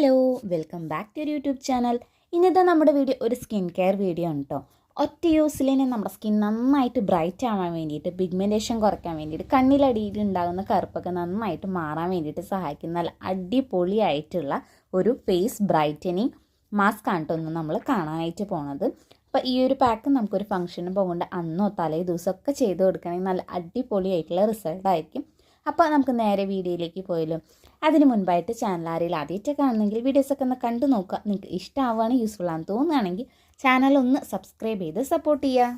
Hello welcome back to YouTube channel. ഇന്നത്തെ നമ്മുടെ video ഒരു സ്കിൻ കെയർ വീഡിയോ ആണ് കേട്ടോ ഒറ്റ യൂസിൽ തന്നെ നമ്മുടെ സ്കിൻ നന്നായിട്ട് ബ്രൈറ്റ് ആവാൻ വേണ്ടിയിട്ട് പിഗ്മെന്റേഷൻ കുറയ്ക്കാൻ വേണ്ടിയിട്ട് കണ്ണിലടിയിൽ ഉണ്ടാകുന്ന കറുപ്പൊക്കെ നന്നായിട്ട് മാറാൻ വേണ്ടിയിട്ട് സഹായിക്കുന്ന നല്ല അടിപൊളിയായിട്ടുള്ള ഒരു ഫേസ് ബ്രൈറ്റനിങ് മാസ്ക് ആണ് കേട്ടോ നമ്മൾ കാണാനായിട്ട് പോണത്. അപ്പോൾ ഈ ഒരു പാക്ക് നമുക്കൊരു ഫംഗ്ഷന് പോകേണ്ട അന്നോ തലേ ദിവസമൊക്കെ ചെയ്ത് കൊടുക്കണമെങ്കിൽ നല്ല അടിപൊളിയായിട്ടുള്ള റിസൾട്ടായിരിക്കും അപ്പോൾ നമുക്ക് നേരെ വീഡിയോയിലേക്ക് പോയല്ലോ അതിന് മുൻപായിട്ട് ചാനൽ ആരെങ്കിലും ആദ്യമായിട്ട് കാണുന്നെങ്കിൽ വീഡിയോസൊക്കെ ഒന്ന് കണ്ടു നോക്കുക. നിങ്ങൾക്ക് ഇഷ്ടമാവുകയാണ് യൂസ്ഫുൾ ആണെന്ന് തോന്നുകയാണെങ്കിൽ ചാനൽ ഒന്ന് സബ്സ്ക്രൈബ് ചെയ്ത് സപ്പോർട്ട് ചെയ്യുക.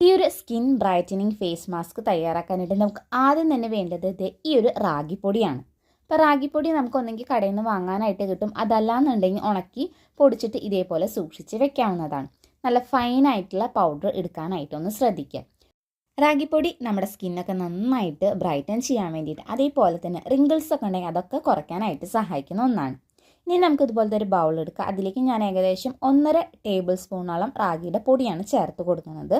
ഈ ഒരു സ്കിൻ ബ്രൈറ്റനിങ് ഫേസ് മാസ്ക് തയ്യാറാക്കാനായിട്ട് നമുക്ക് ആദ്യം തന്നെ വേണ്ടത് ഈ ഒരു റാഗിപ്പൊടിയാണ്. ഇപ്പോൾ റാഗിപ്പൊടി നമുക്ക് ഒന്നെങ്കിൽ കടയിൽ നിന്ന് വാങ്ങാനായിട്ട് കിട്ടും. അതല്ലാന്നുണ്ടെങ്കിൽ ഉണക്കി പൊടിച്ചിട്ട് ഇതേപോലെ സൂക്ഷിച്ച് വെക്കാവുന്നതാണ്. നല്ല ഫൈനായിട്ടുള്ള പൗഡർ എടുക്കാനായിട്ടൊന്ന് ശ്രദ്ധിക്കുക. റാഗിപ്പൊടി നമ്മുടെ സ്കിന്നൊക്കെ നന്നായിട്ട് ബ്രൈറ്റൻ ചെയ്യാൻ വേണ്ടിയിട്ട് അതേപോലെ തന്നെ റിങ്കിൾസ് ഒക്കെ ഉണ്ടെങ്കിൽ അതൊക്കെ കുറയ്ക്കാനായിട്ട് സഹായിക്കുന്ന ഒന്നാണ്. ഇനി നമുക്ക് ഇതുപോലത്തെ ഒരു ബൗൾ എടുക്കുക അതിലേക്ക് ഞാൻ ഏകദേശം ഒന്നര ടേബിൾ സ്പൂണോളം റാഗിയുടെ പൊടിയാണ് ചേർത്ത് കൊടുക്കുന്നത്.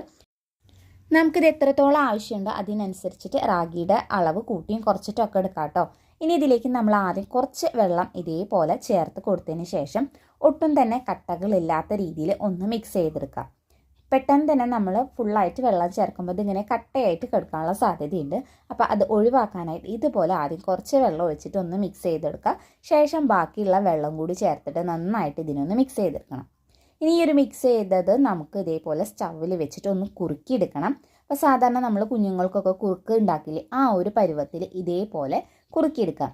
നമുക്കിത് എത്രത്തോളം ആവശ്യമുണ്ടോ അതിനനുസരിച്ചിട്ട് റാഗിയുടെ അളവ് കൂട്ടിയും കുറച്ചിട്ടൊക്കെ എടുക്കാം കേട്ടോ. ഇനി ഇതിലേക്ക് നമ്മൾ ആദ്യം കുറച്ച് വെള്ളം ഇതേപോലെ ചേർത്ത് കൊടുത്തതിന് ശേഷം ഒട്ടും തന്നെ കട്ടകളില്ലാത്ത രീതിയിൽ ഒന്ന് മിക്സ് ചെയ്തെടുക്കുക പെട്ടെന്ന് തന്നെ നമ്മൾ ഫുള്ളായിട്ട് വെള്ളം ചേർക്കുമ്പോൾ ഇതിങ്ങനെ കട്ടയായിട്ട് കിടക്കാനുള്ള സാധ്യതയുണ്ട്. അപ്പോൾ അത് ഒഴിവാക്കാനായിട്ട് ഇതുപോലെ ആദ്യം കുറച്ച് വെള്ളം ഒഴിച്ചിട്ട് ഒന്ന് മിക്സ് ചെയ്തെടുക്കുക. ശേഷം ബാക്കിയുള്ള വെള്ളം കൂടി ചേർത്തിട്ട് നന്നായിട്ട് ഇതിനൊന്ന് മിക്സ് ചെയ്തെടുക്കണം. ഇനി ഈ ഒരു മിക്സ് ചെയ്തത് നമുക്ക് ഇതേപോലെ സ്റ്റൗവിൽ വെച്ചിട്ട് ഒന്ന് കുറുക്കിയെടുക്കണം. അപ്പോൾ സാധാരണ നമ്മൾ കുഞ്ഞുങ്ങൾക്കൊക്കെ കുറുക്ക് ഉണ്ടാക്കില്ലേ ആ ഒരു പരുവത്തിൽ ഇതേപോലെ കുറുക്കിയെടുക്കാം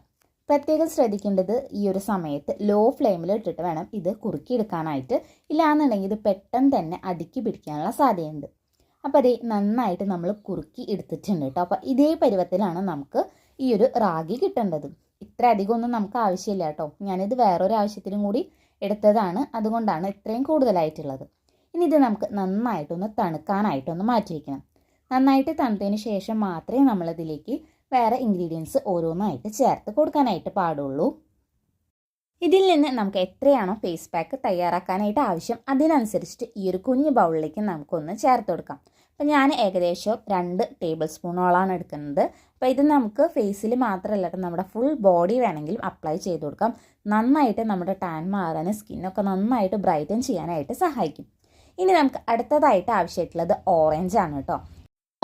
പ്രത്യേകം ശ്രദ്ധിക്കേണ്ടത് ഈ ഒരു സമയത്ത് ലോ ഫ്ലെയിമിൽ ഇട്ടിട്ട് വേണം ഇത് കുറുക്കിയെടുക്കാനായിട്ട്. ഇല്ലാന്നുണ്ടെങ്കിൽ ഇത് പെട്ടെന്ന് തന്നെ അടുക്കി പിടിക്കാനുള്ള സാധ്യതയുണ്ട്. അപ്പോൾ അതേ നന്നായിട്ട് നമ്മൾ കുറുക്കി എടുത്തിട്ടുണ്ട് കേട്ടോ അപ്പോൾ ഇതേ പരുവത്തിലാണ് നമുക്ക് ഈ ഒരു റാഗി കിട്ടേണ്ടത്. ഇത്ര അധികമൊന്നും നമുക്ക് ആവശ്യമില്ല കേട്ടോ ഞാനിത് വേറൊരു ആവശ്യത്തിനും കൂടി എടുത്തതാണ്. അതുകൊണ്ടാണ് ഇത്രയും കൂടുതലായിട്ടുള്ളത്. ഇനി ഇത് നമുക്ക് നന്നായിട്ടൊന്ന് തണുക്കാനായിട്ടൊന്ന് മാറ്റി വയ്ക്കണം നന്നായിട്ട് തണുത്തതിന് ശേഷം മാത്രമേ നമ്മളിതിലേക്ക് വേറെ ഇൻഗ്രീഡിയൻസ് ഓരോന്നായിട്ട് ചേർത്ത് കൊടുക്കാനായിട്ട് പാടുള്ളൂ. ഇതിൽ നിന്ന് നമുക്ക് എത്രയാണോ ഫേസ് പാക്ക് തയ്യാറാക്കാനായിട്ട് ആവശ്യം അതിനനുസരിച്ചിട്ട് ഈ ഒരു കുഞ്ഞു ബൗളിലേക്ക് നമുക്കൊന്ന് ചേർത്ത് കൊടുക്കാം. അപ്പം ഞാൻ ഏകദേശം രണ്ട് ടേബിൾ സ്പൂണോളാണ് എടുക്കുന്നത്. അപ്പോൾ ഇത് നമുക്ക് ഫേസിൽ മാത്രമല്ല നമ്മുടെ ഫുൾ ബോഡി വേണമെങ്കിലും അപ്ലൈ ചെയ്ത് കൊടുക്കാം. നന്നായിട്ട് നമ്മുടെ ടാൻ മാറാൻ സ്കിന്നൊക്കെ നന്നായിട്ട് ബ്രൈറ്റൻ ചെയ്യാനായിട്ട് സഹായിക്കും. ഇനി നമുക്ക് അടുത്തതായിട്ട് ആവശ്യമായിട്ടുള്ളത് ഓറഞ്ച് ആണ് കേട്ടോ.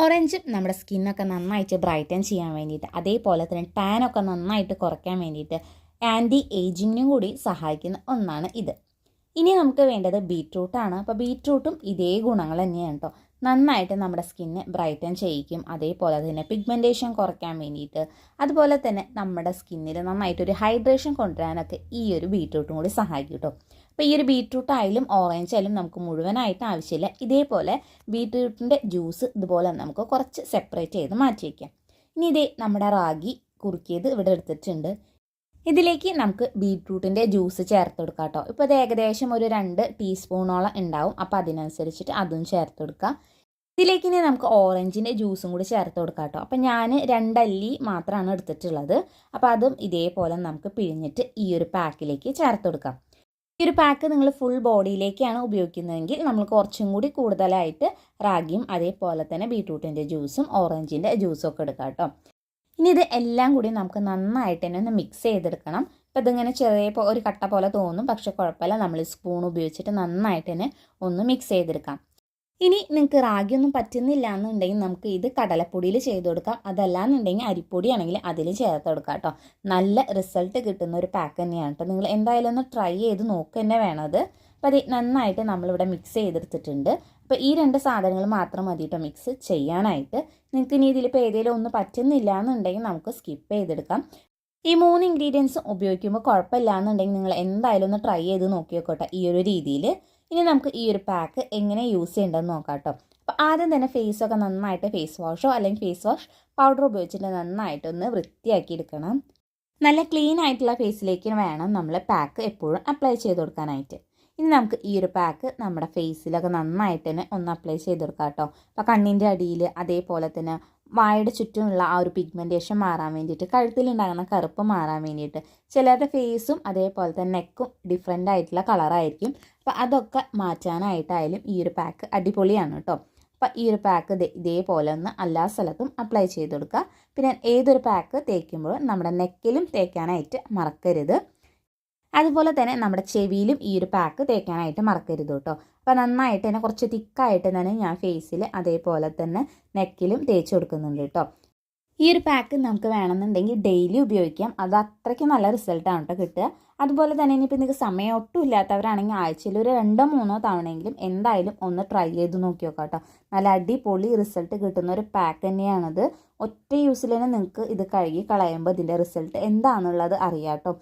ഓറഞ്ചും നമ്മുടെ സ്കിന്നൊക്കെ നന്നായിട്ട് ബ്രൈറ്റൻ ചെയ്യാൻ വേണ്ടിയിട്ട് അതേപോലെ തന്നെ ടാനൊക്കെ നന്നായിട്ട് കുറയ്ക്കാൻ വേണ്ടിയിട്ട് ആന്റി ഏജിങ്ങിനും കൂടി സഹായിക്കുന്ന ഒന്നാണ് ഇത്. ഇനി നമുക്ക് വേണ്ടത് ബീട്രൂട്ടാണ് അപ്പോൾ ബീട്രൂട്ടും ഇതേ ഗുണങ്ങൾ തന്നെയാണ് കേട്ടോ നന്നായിട്ട് നമ്മുടെ സ്കിന്നെ ബ്രൈറ്റൻ ചെയ്യിക്കും. അതേപോലെ തന്നെ പിഗ്മെന്റേഷൻ കുറയ്ക്കാൻ വേണ്ടിയിട്ട് അതുപോലെ തന്നെ നമ്മുടെ സ്കിന്നിൽ നന്നായിട്ടൊരു ഹൈഡ്രേഷൻ കൊണ്ടുവരാനൊക്കെ ഈ ഒരു ബീട്രൂട്ടും കൂടി സഹായിക്കും കേട്ടോ അപ്പോൾ ഈ ഒരു ബീറ്റ്റൂട്ട് ആയാലും ഓറഞ്ച് ആയാലും നമുക്ക് മുഴുവനായിട്ട് ആവശ്യമില്ല. ഇതേപോലെ ബീറ്റ്റൂട്ടിന്റെ ജ്യൂസ് ഇതുപോലെ നമുക്ക് കുറച്ച് സെപ്പറേറ്റ് ചെയ്ത് മാറ്റി വയ്ക്കാം ഇനി ഇതേ നമ്മുടെ റാഗി കുറുക്കിയത് ഇവിടെ എടുത്തിട്ടുണ്ട്. ഇതിലേക്ക് നമുക്ക് ബീട്രൂട്ടിന്റെ ജ്യൂസ് ചേർത്ത് കൊടുക്കാം കേട്ടോ. ഇപ്പോൾ ഇത് ഏകദേശം ഒരു രണ്ട് ടീസ്പൂണോളം ഉണ്ടാവും. അപ്പോൾ അതിനനുസരിച്ചിട്ട് അതും ചേർത്ത് കൊടുക്കാം. ഇതിലേക്ക് ഇനി നമുക്ക് ഓറഞ്ചിന്റെ ജ്യൂസും കൂടി ചേർത്ത് കൊടുക്കാം കേട്ടോ. അപ്പോൾ ഞാൻ രണ്ടല്ലി മാത്രമാണ് എടുത്തിട്ടുള്ളത്. അപ്പോൾ അതും ഇതേപോലെ നമുക്ക് പിഴിഞ്ഞിട്ട് ഈ ഒരു പാക്കിലേക്ക് ചേർത്ത് കൊടുക്കാം. ഈ ഒരു പാക്ക് നിങ്ങൾ ഫുൾ ബോഡിയിലേക്കാണ് ഉപയോഗിക്കുന്നതെങ്കിൽ നമ്മൾ കുറച്ചും കൂടി കൂടുതലായിട്ട് റാഗിയും അതേപോലെ തന്നെ ബീട്രൂട്ടിന്റെ ജ്യൂസും ഓറഞ്ചിന്റെ ജ്യൂസും ഒക്കെ എടുക്കാം കേട്ടോ. ഇനി ഇത് എല്ലാം കൂടി നമുക്ക് നന്നായിട്ട് തന്നെ ഒന്ന് മിക്സ് ചെയ്തെടുക്കണം. അപ്പോൾ ഇതിങ്ങനെ ചെറിയ ഒരു കട്ട പോലെ തോന്നും. പക്ഷേ കുഴപ്പമില്ല. നമ്മൾ സ്പൂൺ ഉപയോഗിച്ചിട്ട് നന്നായിട്ട് തന്നെ ഒന്ന് മിക്സ് ചെയ്തെടുക്കാം. ഇനി നിങ്ങൾക്ക് റാഗിയൊന്നും പറ്റുന്നില്ല എന്നുണ്ടെങ്കിൽ നമുക്ക് ഇത് കടലപ്പൊടിയിൽ ചെയ്ത് കൊടുക്കാം. അതല്ലാന്നുണ്ടെങ്കിൽ അരിപ്പൊടിയാണെങ്കിൽ അതിൽ ചേർത്ത് കൊടുക്കാം കേട്ടോ. നല്ല റിസൾട്ട് കിട്ടുന്ന ഒരു പാക്ക് തന്നെയാണ് കേട്ടോ. നിങ്ങൾ എന്തായാലും ഒന്ന് ട്രൈ ചെയ്ത് നോക്കുക തന്നെ വേണത് അപ്പോൾ അത് നന്നായിട്ട് നമ്മളിവിടെ മിക്സ് ചെയ്തെടുത്തിട്ടുണ്ട്. അപ്പോൾ ഈ രണ്ട് സാധനങ്ങൾ മാത്രം മതി കേട്ടോ മിക്സ് ചെയ്യാനായിട്ട്. നിങ്ങൾക്ക് ഇനി ഇതിലിപ്പോൾ ഏതെങ്കിലും ഒന്ന് പറ്റുന്നില്ല എന്നുണ്ടെങ്കിൽ നമുക്ക് സ്കിപ്പ് ചെയ്തെടുക്കാം. ഈ മൂന്ന് ഇൻഗ്രീഡിയൻസ് ഉപയോഗിക്കുമ്പോൾ കുഴപ്പമില്ല എന്നുണ്ടെങ്കിൽ നിങ്ങൾ എന്തായാലും ഒന്ന് ട്രൈ ചെയ്ത് നോക്കി നോക്കട്ടെ ഈ ഒരു രീതിയിൽ. ഇനി നമുക്ക് ഈ ഒരു പാക്ക് എങ്ങനെ യൂസ് ചെയ്യേണ്ടതെന്ന് നോക്കാം കേട്ടോ അപ്പോൾ ആദ്യം തന്നെ ഫേസൊക്കെ നന്നായിട്ട് ഫേസ് വാഷോ അല്ലെങ്കിൽ ഫേസ് വാഷ് പൗഡർ ഉപയോഗിച്ചിട്ട് നന്നായിട്ടൊന്ന് വൃത്തിയാക്കി എടുക്കണം. നല്ല ക്ലീൻ ആയിട്ടുള്ള ഫേസിലേക്ക് വേണം നമ്മൾ പാക്ക് എപ്പോഴും അപ്ലൈ ചെയ്ത് കൊടുക്കാനായിട്ട്. ഇനി നമുക്ക് ഈ ഒരു പാക്ക് നമ്മുടെ ഫേസിലൊക്കെ നന്നായിട്ട് തന്നെ ഒന്ന് അപ്ലൈ ചെയ്ത് കൊടുക്കാം കേട്ടോ അപ്പോൾ കണ്ണിന്റെ അടിയിൽ അതേപോലെ തന്നെ വായുടെ ചുറ്റുമുള്ള ആ ഒരു പിഗ്മെന്റേഷൻ മാറാൻ വേണ്ടിയിട്ട് കഴുത്തിലുണ്ടാകുന്ന കറുപ്പ് മാറാൻ വേണ്ടിയിട്ട്. ചിലരുടെ ഫേസും അതേപോലെ തന്നെ നെക്കും ഡിഫറെന്റ് ആയിട്ടുള്ള കളറായിരിക്കും അപ്പോൾ അതൊക്കെ മാറ്റാനായിട്ടായാലും ഈ ഒരു പാക്ക് അടിപൊളിയാണ് കേട്ടോ അപ്പോൾ ഈ ഒരു പാക്ക് ഇതേപോലെ ഒന്ന് എല്ലാ സ്ഥലത്തും അപ്ലൈ ചെയ്ത് കൊടുക്കുക. പിന്നെ ഏതൊരു പാക്ക് തേക്കുമ്പോഴും നമ്മുടെ നെക്കിലും തേക്കാനായിട്ട് മറക്കരുത്. അതുപോലെ തന്നെ നമ്മുടെ ചെവിയിലും ഈ ഒരു പാക്ക് തേക്കാനായിട്ട് മറക്കരുത് കേട്ടോ അപ്പോൾ നന്നായിട്ട് തന്നെ കുറച്ച് തിക്കായിട്ട് തന്നെ ഞാൻ ഫേസിൽ അതേപോലെ തന്നെ നെക്കിലും തേച്ച് കൊടുക്കുന്നുണ്ട് കേട്ടോ ഈ ഒരു പാക്ക് നമുക്ക് വേണമെന്നുണ്ടെങ്കിൽ ഡെയിലി ഉപയോഗിക്കാം. അത് അത്രയ്ക്ക് നല്ല റിസൾട്ടാണ് കേട്ടോ കിട്ടുക. അതുപോലെ തന്നെ ഇനിയിപ്പോൾ നിങ്ങൾക്ക് സമയം ഒട്ടും ഇല്ലാത്തവരാണെങ്കിൽ ആഴ്ചയിൽ ഒരു രണ്ടോ മൂന്നോ തവണയെങ്കിലും എന്തായാലും ഒന്ന് ട്രൈ ചെയ്ത് നോക്കി നോക്കാം കേട്ടോ നല്ല അടിപൊളി റിസൾട്ട് കിട്ടുന്ന ഒരു പാക്ക് തന്നെയാണത്. ഒറ്റ യൂസിൽ തന്നെ നിങ്ങൾക്ക് ഇത് കഴുകി കളയുമ്പോൾ ഇതിന്റെ റിസൾട്ട് എന്താണെന്നുള്ളത് അറിയാം കേട്ടോ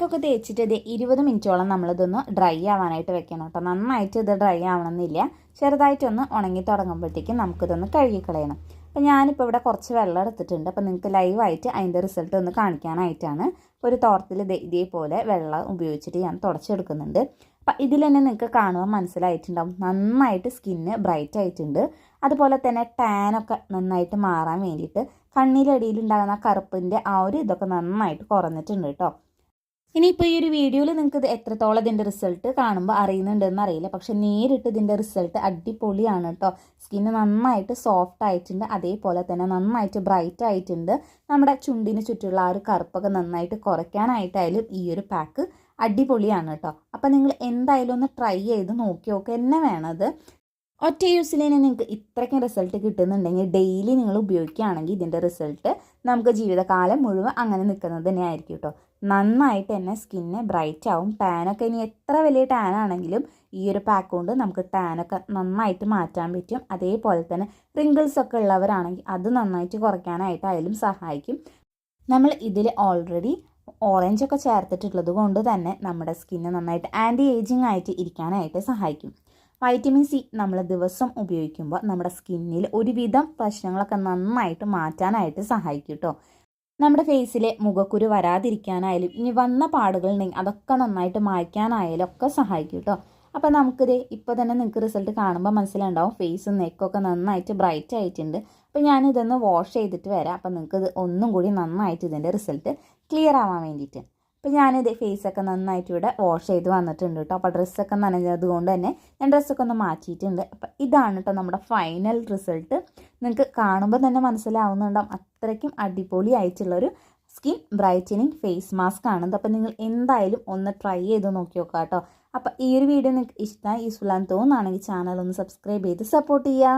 പാക്കൊക്കെ തേച്ചിട്ട് ഇത് ഇരുപത് മിനിറ്റോളം നമ്മളിതൊന്ന് ഡ്രൈ ആവാനായിട്ട് വെക്കണം കേട്ടോ. നന്നായിട്ട് ഇത് ഡ്രൈ ആവണമെന്നില്ല. ചെറുതായിട്ടൊന്ന് ഉണങ്ങി തുടങ്ങുമ്പോഴത്തേക്കും നമുക്കിതൊന്ന് കഴുകിക്കളയണം. അപ്പോൾ ഞാനിപ്പോൾ ഇവിടെ കുറച്ച് വെള്ളം എടുത്തിട്ടുണ്ട്. അപ്പോൾ നിങ്ങൾക്ക് ലൈവായിട്ട് അതിന്റെ റിസൾട്ട് ഒന്ന് കാണിക്കാനായിട്ടാണ് ഒരു തോർത്തിൽ ഇതേപോലെ വെള്ളം ഉപയോഗിച്ചിട്ട് ഞാൻ തുടച്ചെടുക്കുന്നുണ്ട്. അപ്പം ഇതിൽ തന്നെ നിങ്ങൾക്ക് കാണുമ്പോൾ മനസ്സിലായിട്ടുണ്ടാവും. നന്നായിട്ട് സ്കിന്ന് ബ്രൈറ്റ് ആയിട്ടുണ്ട്. അതുപോലെ തന്നെ ടാനൊക്കെ നന്നായിട്ട് മാറാൻ വേണ്ടിയിട്ട് കണ്ണിലടിയിലുണ്ടാകുന്ന കറുപ്പിന്റെ ആ ഒരു ഇതൊക്കെ നന്നായിട്ട് കുറഞ്ഞിട്ടുണ്ട് കേട്ടോ. ഇനിയിപ്പോൾ ഈ ഒരു വീഡിയോയിൽ നിങ്ങൾക്ക് ഇത് എത്രത്തോളം ഇതിന്റെ റിസൾട്ട് കാണുമ്പോൾ അറിയുന്നുണ്ടെന്ന് അറിയില്ല. പക്ഷെ നേരിട്ട് ഇതിന്റെ റിസൾട്ട് അടിപൊളിയാണ് കേട്ടോ സ്കിന്ന് നന്നായിട്ട് സോഫ്റ്റ് ആയിട്ടുണ്ട്. അതേപോലെ തന്നെ നന്നായിട്ട് ബ്രൈറ്റ് ആയിട്ടുണ്ട്. നമ്മുടെ ചുണ്ടിന് ചുറ്റുള്ള ആ ഒരു കറുപ്പൊക്കെ നന്നായിട്ട് കുറയ്ക്കാനായിട്ടായാലും ഈ ഒരു പാക്ക് അടിപൊളിയാണ് കേട്ടോ അപ്പം നിങ്ങൾ എന്തായാലും ഒന്ന് ട്രൈ ചെയ്ത് നോക്കി നോക്കുക എന്നെ വേണത്. ഒറ്റ യൂസിൽ തന്നെ നിങ്ങൾക്ക് ഇത്രയ്ക്കും റിസൾട്ട് കിട്ടുന്നുണ്ടെങ്കിൽ ഡെയിലി നിങ്ങൾ ഉപയോഗിക്കുകയാണെങ്കിൽ ഇതിന്റെ റിസൾട്ട് നമുക്ക് ജീവിതകാലം മുഴുവൻ അങ്ങനെ നിൽക്കുന്നത് തന്നെ ആയിരിക്കും കേട്ടോ നന്നായിട്ട് തന്നെ സ്കിന്ന് ബ്രൈറ്റ് ആവും. ടാനൊക്കെ ഇനി എത്ര വലിയ ടാൻ ആണെങ്കിലും ഈ ഒരു പാക്ക് കൊണ്ട് നമുക്ക് ടാനൊക്കെ നന്നായിട്ട് മാറ്റാൻ പറ്റും. അതേപോലെ തന്നെ റിങ്കിൾസ് ഒക്കെ ഉള്ളവരാണെങ്കിൽ അത് നന്നായിട്ട് കുറയ്ക്കാനായിട്ട് അതിലും സഹായിക്കും. നമ്മൾ ഇതിൽ ഓൾറെഡി ഓറഞ്ച് ഒക്കെ ചേർത്തിട്ടുള്ളത് കൊണ്ട് തന്നെ നമ്മുടെ സ്കിന്ന് നന്നായിട്ട് ആന്റി ഏജിങ് ആയിട്ട് ഇരിക്കാനായിട്ട് സഹായിക്കും. വൈറ്റമിൻ സി നമ്മൾ ദിവസം ഉപയോഗിക്കുമ്പോൾ നമ്മുടെ സ്കിന്നിൽ ഒരുവിധം പ്രശ്നങ്ങളൊക്കെ നന്നായിട്ട് മാറ്റാനായിട്ട് സഹായിക്കും കേട്ടോ നമ്മുടെ ഫേസിലെ മുഖക്കുരു വരാതിരിക്കാനായാലും ഇനി വന്ന പാടുകൾ അതൊക്കെ നന്നായിട്ട് മായ്ക്കാനായാലും ഒക്കെ സഹായിക്കും കേട്ടോ അപ്പോൾ നമുക്കിത് ഇപ്പോൾ തന്നെ നിങ്ങൾക്ക് റിസൾട്ട് കാണുമ്പോൾ മനസ്സിലുണ്ടാവും. ഫേസും നെക്കൊക്കെ നന്നായിട്ട് ബ്രൈറ്റ് ആയിട്ടുണ്ട്. അപ്പോൾ ഞാനിതൊന്ന് വാഷ് ചെയ്തിട്ട് വരാം. അപ്പോൾ നിങ്ങൾക്ക് ഇത് ഒന്നും കൂടി നന്നായിട്ട് ഇതിന്റെ റിസൾട്ട് ക്ലിയർ ആവാൻ വേണ്ടിയിട്ട്. അപ്പോൾ ഞാനിത് ഫേസൊക്കെ നന്നായിട്ട് ഇവിടെ വാഷ് ചെയ്ത് വന്നിട്ടുണ്ട് കേട്ടോ അപ്പോൾ ഡ്രസ്സൊക്കെ നനഞ്ഞത് കൊണ്ട് തന്നെ ഞാൻ ഡ്രസ്സൊക്കെ ഒന്ന് മാറ്റിയിട്ടുണ്ട്. അപ്പോൾ ഇതാണ് കേട്ടോ നമ്മുടെ ഫൈനൽ റിസൾട്ട് നിങ്ങൾക്ക് കാണുമ്പോൾ തന്നെ മനസ്സിലാവുന്നുണ്ടാവും. അത്രയ്ക്കും അടിപൊളി ആയിട്ടുള്ളൊരു സ്കിൻ ബ്രൈറ്റനിങ് ഫേസ് മാസ്ക് ആണത് അപ്പോൾ നിങ്ങൾ എന്തായാലും ഒന്ന് ട്രൈ ചെയ്ത് നോക്കി നോക്കാം കേട്ടോ അപ്പോൾ ഈ ഒരു വീഡിയോ നിങ്ങൾക്ക് ഇഷ്ടമായി യൂസ്ഫുൾ ആണെന്ന് തോന്നുകയാണെങ്കിൽ ചാനൽ ഒന്ന് സബ്സ്ക്രൈബ് ചെയ്ത് സപ്പോർട്ട് ചെയ്യുക